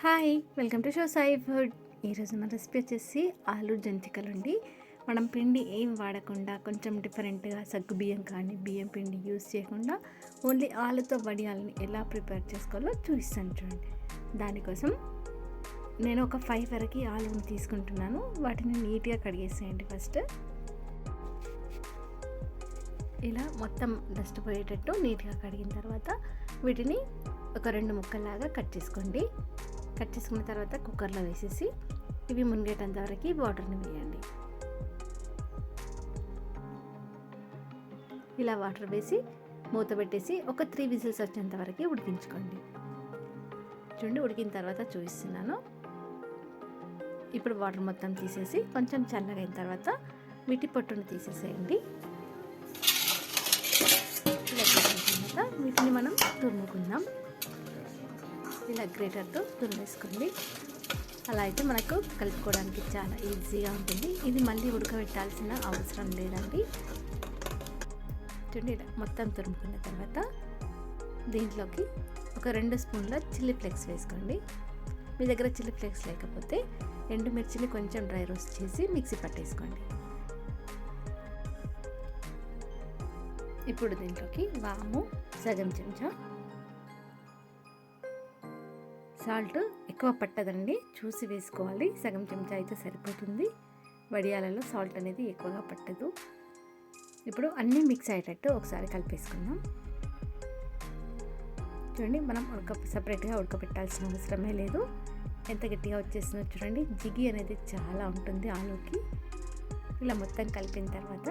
Hi welcome to show Sai food. ఈరోజు మన recipe వచ్చేసి ఆలు జంతికలు అండి. మనం పిండి ఏం వాడకుండా కొంచెం డిఫరెంట్గా సగ్గు బియ్యం కానీ బియ్యం పిండి యూస్ చేయకుండా ఓన్లీ ఆలుతో వడియాలని ఎలా ప్రిపేర్ చేసుకోవాలో చూపిస్తాను చూడండి. దానికోసం నేను ఒక ఫైవ్ వరకు ఆలుని తీసుకుంటున్నాను. వాటిని నీట్గా కడిగేసేయండి ఫస్ట్. ఇలా మొత్తం డస్ట్ పోయేటట్టు నీట్గా కడిగిన తర్వాత వీటిని ఒక రెండు ముక్కల్లాగా కట్ చేసుకోండి. కట్ చేసుకున్న తర్వాత కుక్కర్లో వేసేసి ఇవి మునిగేటంత వరకు వాటర్ని వేయండి. ఇలా వాటర్ వేసి మూత పెట్టేసి ఒక త్రీ విజిల్స్ వచ్చేంత వరకు ఉడికించుకోండి. చూడండి ఉడికిన తర్వాత చూపిస్తున్నాను. ఇప్పుడు వాటర్ మొత్తం తీసేసి కొంచెం చల్లగా అయిన తర్వాత మిటి పొట్టును తీసేసేయండి. ఇలా తర్వాత వీటిని మనం తురుముకుందాం. ఇలా గ్రేటర్తో తురిమేసుకోండి అలా అయితే మనకు కలుపుకోవడానికి చాలా ఈజీగా ఉంటుంది. ఇది మళ్ళీ ఉడకబెట్టాల్సిన అవసరం లేదండి. చూడండి ఇలా మొత్తం తురుముకున్న తర్వాత దీంట్లోకి ఒక రెండు స్పూన్ల చిల్లీ ఫ్లేక్స్ వేసుకోండి. మీ దగ్గర చిల్లీ ఫ్లేక్స్ లేకపోతే ఎండుమిర్చిని కొంచెం డ్రై రోస్ట్ చేసి మిక్సీ పట్టేసుకోండి. ఇప్పుడు దీంట్లోకి వాము సగం చెంచా సాల్ట్ ఎక్కువ పట్టదండి. చూసి వేసుకోవాలి. సగం చెంచా అయితే సరిపోతుంది. వడియాలలో సాల్ట్ అనేది ఎక్కువగా పట్టదు. ఇప్పుడు అన్నీ మిక్స్ అయ్యేటట్టు ఒకసారి కలిపేసుకుందాం. చూడండి మనం ఉడక సపరేట్గా ఉడకపెట్టాల్సిన అవసరమే లేదు. ఎంత గట్టిగా వచ్చేసిందో చూడండి. జిగి అనేది చాలా ఉంటుంది ఆలూకి. ఇలా మొత్తం కలిపిన తర్వాత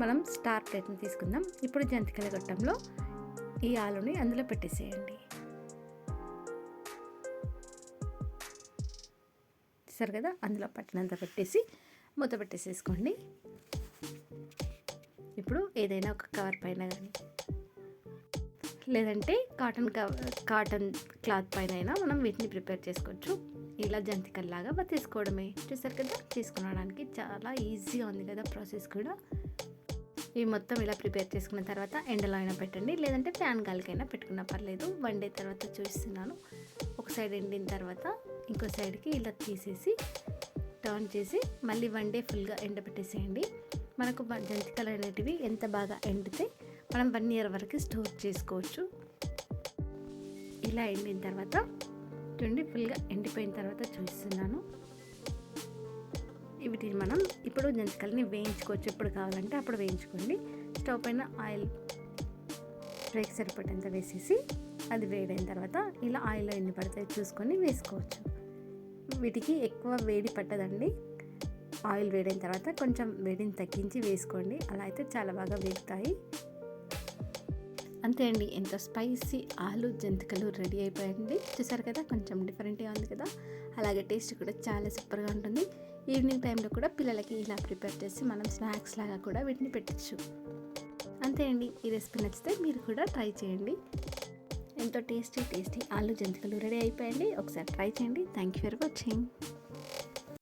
మనం స్టార్ ప్లేట్ని తీసుకుందాం. ఇప్పుడు జంతికల గొట్టంలో ఈ ఆలుని అందులో పెట్టేసేయండి. సరే కదా? అందులో పట్టినంత పెట్టేసి మూత పెట్టేసేసుకోండి. ఇప్పుడు ఏదైనా ఒక కవర్ పైన కానీ లేదంటే కాటన్ కవర్ కాటన్ క్లాత్ పైన అయినా మనం వీటిని ప్రిపేర్ చేసుకోవచ్చు. ఇలా జంతికల్లాగా తీసుకోవడమే చూసారు కదా? తీసుకునడానికి చాలా ఈజీగా ఉంది కదా ప్రాసెస్ కూడా. ఇవి మొత్తం ఇలా ప్రిపేర్ చేసుకున్న తర్వాత ఎండలో అయినా పెట్టండి. లేదంటే ఫ్యాన్ గాలికైనా పెట్టుకున్నా పర్లేదు. వన్ డే తర్వాత చూస్తున్నాను ఒక సైడ్ ఎండిన తర్వాత ఇంకో సైడ్కి ఇలా తీసేసి టర్న్ చేసి మళ్ళీ వన్ డే ఫుల్గా ఎండబెట్టేసేయండి. మనకు జంతికలు అనేటివి ఎంత బాగా ఎండితే మనం వన్ ఇయర్ వరకు స్టోర్ చేసుకోవచ్చు. ఇలా ఎండిన తర్వాత చూడండి ఫుల్గా ఎండిపోయిన తర్వాత చూస్తున్నాను వీటిని మనం ఇప్పుడు జంతికల్ని వేయించుకోవచ్చు. ఎప్పుడు కావాలంటే అప్పుడు వేయించుకోండి. స్టవ్ పైన ఆయిల్ రేక్ సరిపడేంత వేసేసి అది వేడైన తర్వాత ఇలా ఆయిల్లో ఎన్ని పడతాయి చూసుకొని వేసుకోవచ్చు. వీటికి ఎక్కువ వేడి పట్టదండి. ఆయిల్ వేడైన తర్వాత కొంచెం వేడిని తగ్గించి వేసుకోండి. అలా అయితే చాలా బాగా వేగుతాయి. అంతే అండి. ఎంత స్పైసీ ఆలు జంతికలు రెడీ అయిపోయాయండి. చూసారు కదా? కొంచెం డిఫరెంట్గా ఉంది కదా? అలాగే టేస్ట్ కూడా చాలా సూపర్గా ఉంటుంది. ఈవినింగ్ టైంలో కూడా పిల్లలకి ఇలా ప్రిపేర్ చేసి మనం స్నాక్స్ లాగా కూడా వీటిని పెట్టచ్చు. అంతే అండి. ఈ రెసిపీ నచ్చితే మీరు కూడా ట్రై చేయండి. ఎంతో టేస్టీ టేస్టీ ఆలు జంతికలు రెడీ అయిపోయండి ఒకసారి ట్రై చేయండి. Thank you for watching.